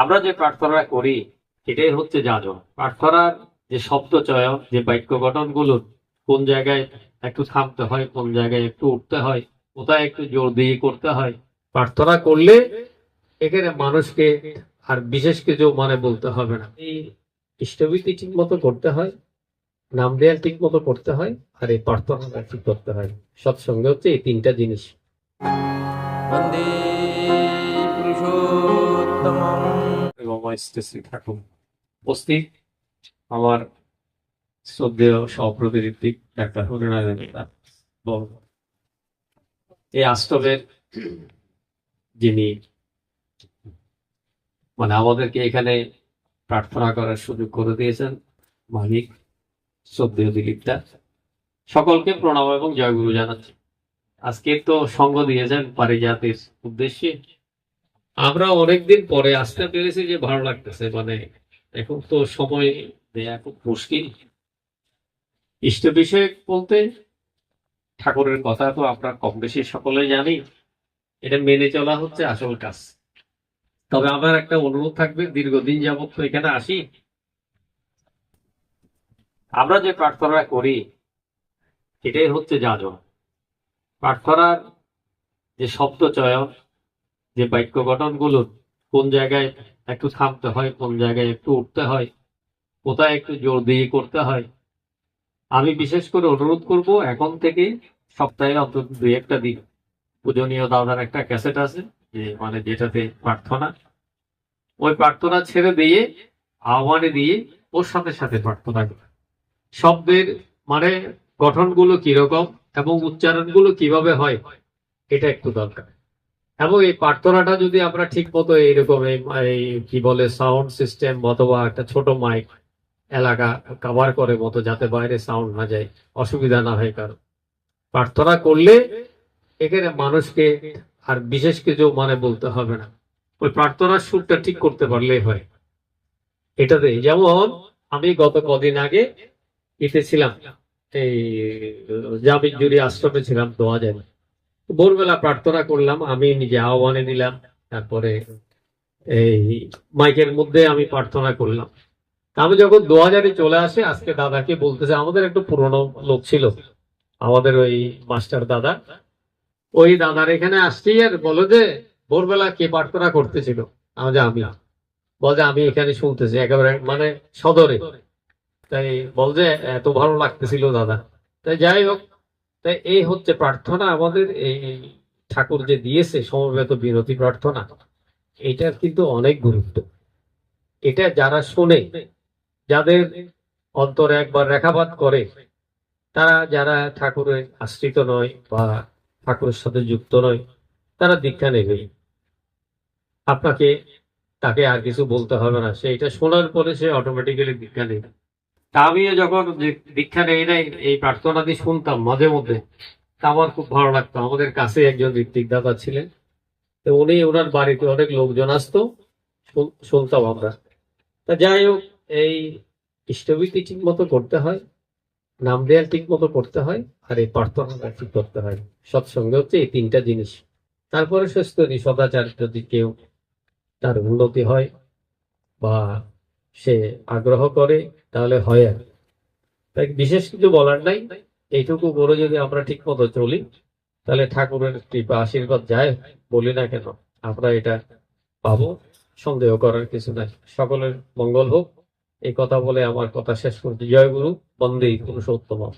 আমরা যে প্রার্থনা করি, এটাই হচ্ছে যাজন। প্রার্থনার যে শব্দ চয়ন যে বাক্য গঠনগুলো, কোন জায়গায় একটু থামতে হয়, কোন জায়গায় একটু উঠতে হয়, কোথায় একটু জোর দিয়ে করতে হয়, প্রার্থনা করলে এখানে মানুষকে আর বিশেষ কিছু মানে বলতে হবে না। এই ঠিক মতো করতে হয়, নাম দেয়াল ঠিক মতো করতে হয়, আর এই প্রার্থনাটা ঠিক করতে হয় সৎসঙ্গে হচ্ছে এই তিনটা জিনিস। বন্দে পুরুষোত্তম এবং আমার শ্রদ্ধেয় সহপ্রতিনিধি ডাক্তার হরিনারায়ণ। এই আশ্রমের যিনি মানে আমাদেরকে এখানে প্রার্থনা করার সুযোগ করে দিয়েছেন মালিক শ্রদ্ধেয় দিলীপ সকলকে প্রণাম এবং জয়গুরু জানাচ্ছি। আজকে তো সঙ্গ দিয়েছেন পারিজাতের উদ্দেশ্যে। আমরা অনেকদিন পরে আসতে পেরেছি যে ভালো লাগতেছে মানে এখন তো সময় দেয়া খুব মুশকিল। ইষ্ট বিষয় বলতে ঠাকুরের কথা তো আমরা কম বেশি সকলে জানি, এটা মেনে চলা হচ্ছে আসল কাজ। তবে আমার একটা অনুরোধ থাকবে, দীর্ঘদিন যাবত তো এখানে আসি। আমরা যে প্রার্থনা করি, এটাই হচ্ছে যাজন। প্রার্থনার যে শব্দ চয়ন যে বাক্য গঠনগুলো কোন জায়গায় একটু থামতে হয়, কোন জায়গায় একটু উঠতে হয়, কোথায় একটু জোর দিয়ে করতে হয়। আমি বিশেষ করে অনুরোধ করব, এখন থেকে সপ্তাহে অন্তত দুই একটা দিন পূজনীয় দাদার একটা ক্যাসেট আছে, যে মানে যেটাতে প্রার্থনা, ওই প্রার্থনা ছেড়ে দিয়ে, আহ্বানে দিয়ে ওর সাথে সাথে প্রার্থনা করা। শব্দের মানে গঠনগুলো কীরকম এবং উচ্চারণগুলো কীভাবে হয়, এটা একটু দরকার। এবং এই প্রার্থনাটা যদি আমরা ঠিক মতো এইরকম এই- কি বলে সাউন্ড সিস্টেম অথবা একটা ছোট মাইক এলাকা কভার করে মতো যাতে বাইরে সাউন্ড না যায়, অসুবিধা না হয় কারও। প্রার্থনা করলে এখানে মানুষকে আর বিশেষ কিছু মানে বলতে হবে না। ওই প্রার্থনার সুরটা ঠিক করতে পারলেই হয়। এটাতে যেমন আমি গত কদিন আগে ইতে ছিলাম এই, জামিন জুড়ি আশ্রমে ছিলাম দোয়া যায় ভোরবেলা প্রার্থনা করলাম, আমি নিজে আহ্বানে নিলাম, তারপরে এই মাইকের মধ্যে আমি প্রার্থনা করলাম। আমি যখন দু হাজারে চলে আসে, আজকে দাদাকে বলতেছে, আমাদের একটু পুরনো লোক ছিল, আমাদের ওই মাস্টার দাদা। ওই দাদার এখানে আসছি আর বলো যে, ভোরবেলা কে প্রার্থনা করতেছিল? আমি যে আমি। বল যে আমি এখানে শুনতেছি, একেবারে মানে সদরে। তাই বল যে, এত ভালো লাগতেছিল দাদা। তাই যাই হোক তাই এই হচ্ছে প্রার্থনা আমাদের, এই ঠাকুর যে দিয়েছে সমবেত বিরতি প্রার্থনা এটার কিন্তু অনেক গুরুত্ব। এটা যারা শোনে, যাদের অন্তরে একবার রেখাপাত করে, তারা যারা ঠাকুরের আশ্রিত নয় বা ঠাকুরের সাথে যুক্ত নয়, তারা দীক্ষা নেবে। আপনাকে, তাকে আর কিছু বলতে হবে না। সে এটা শোনার পরে সে অটোমেটিক্যালি দীক্ষা নেবে। তা আমিও যখন দীক্ষা নেই নাই, এই প্রার্থনা দিয়ে শুনতাম মাঝে মধ্যে। তা আমার খুব ভালো লাগতো। আমাদের কাছে একজন ঋত্বিক দাদা ছিলেন। তো উনি ওনার বাড়িতে অনেক লোকজন আসতো, শুন- শুনতাম আমরা। তা যাই হোক, এই ইষ্টভীতি ঠিক মতো করতে হয়, নাম দেয়াল ঠিক মতো করতে হয়, আর এই প্রার্থনাটা ঠিক করতে হয়। সৎসঙ্গে হচ্ছে এই তিনটা জিনিস। তারপরে সুস্থ সদাচার যদি কেউ তার উন্নতি হয় বা সে আগ্রহ করে, তাহলে হয় আর। তাই বিশেষ কিছু বলার নাই। এইটুকু করে যদি আমরা ঠিক মতো চলি, তাহলে ঠাকুরের কৃপা, আশীর্বাদ যায় বলি না কেন, আমরা এটা পাবো। সন্দেহ করার কিছু নাই। সকলের মঙ্গল হোক। এই কথা বলে আমার কথা শেষ করছি। জয় গুরু। বন্দে পুরুষোত্তম।